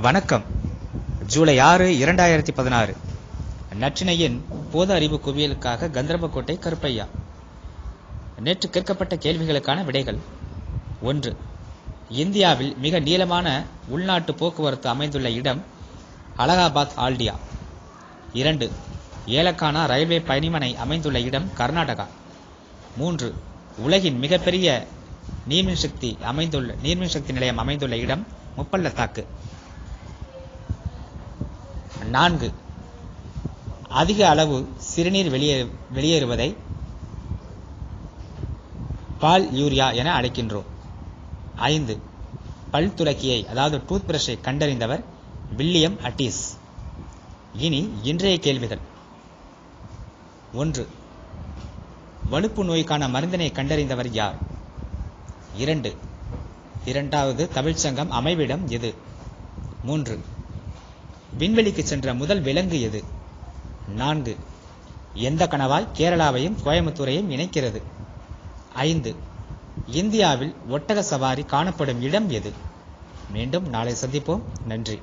வணக்கம். ஜூலை ஆறு இரண்டாயிரத்தி பதினாறு. நற்றினையின் போத அறிவு குவியலுக்காக கந்தரபக்கோட்டை கருப்பையா. நேற்று கேட்கப்பட்ட கேள்விகளுக்கான விடைகள். ஒன்று இந்தியாவில் மிக நீளமான உள்நாட்டு போக்குவரத்து அமைந்துள்ள இடம் அலகாபாத் ஆல்டியா. இரண்டு ஏலக்கானா ரயில்வே பணிமனை அமைந்துள்ள இடம் கர்நாடகா. மூன்று உலகின் மிகப்பெரிய நீர்மின் சக்தி அமைந்துள்ள நீர்மின் சக்தி நிலையம் அமைந்துள்ள இடம் முப்பள்ளத்தாக்கு. நான்கு. அதிக அளவு சிறுநீர் வெளியே வெளியேறுவதை பால் யூரியா என அழைக்கின்றோம். ஐந்து. பல் துலக்கியை அதாவது டூத் பிரஷை கண்டறிந்தவர் வில்லியம் அட்டீஸ். இனி இன்றைய கேள்விகள். ஒன்று. வலுப்பு நோய்க்கான மருந்தினை கண்டறிந்தவர் யார்? இரண்டு. இரண்டாவது தமிழ்ச்சங்கம் அமைவிடம் எது? மூன்று. விண்வெளிக்கு சென்ற முதல் விலங்கு எது? நான்கு. எந்த கனவால் கேரளாவையும் கோயம்புத்தூரையும் இணைக்கிறது? ஐந்து. இந்தியாவில் ஒட்டக சவாரி காணப்படும் இடம் எது? மீண்டும் நாளை சந்திப்போம். நன்றி.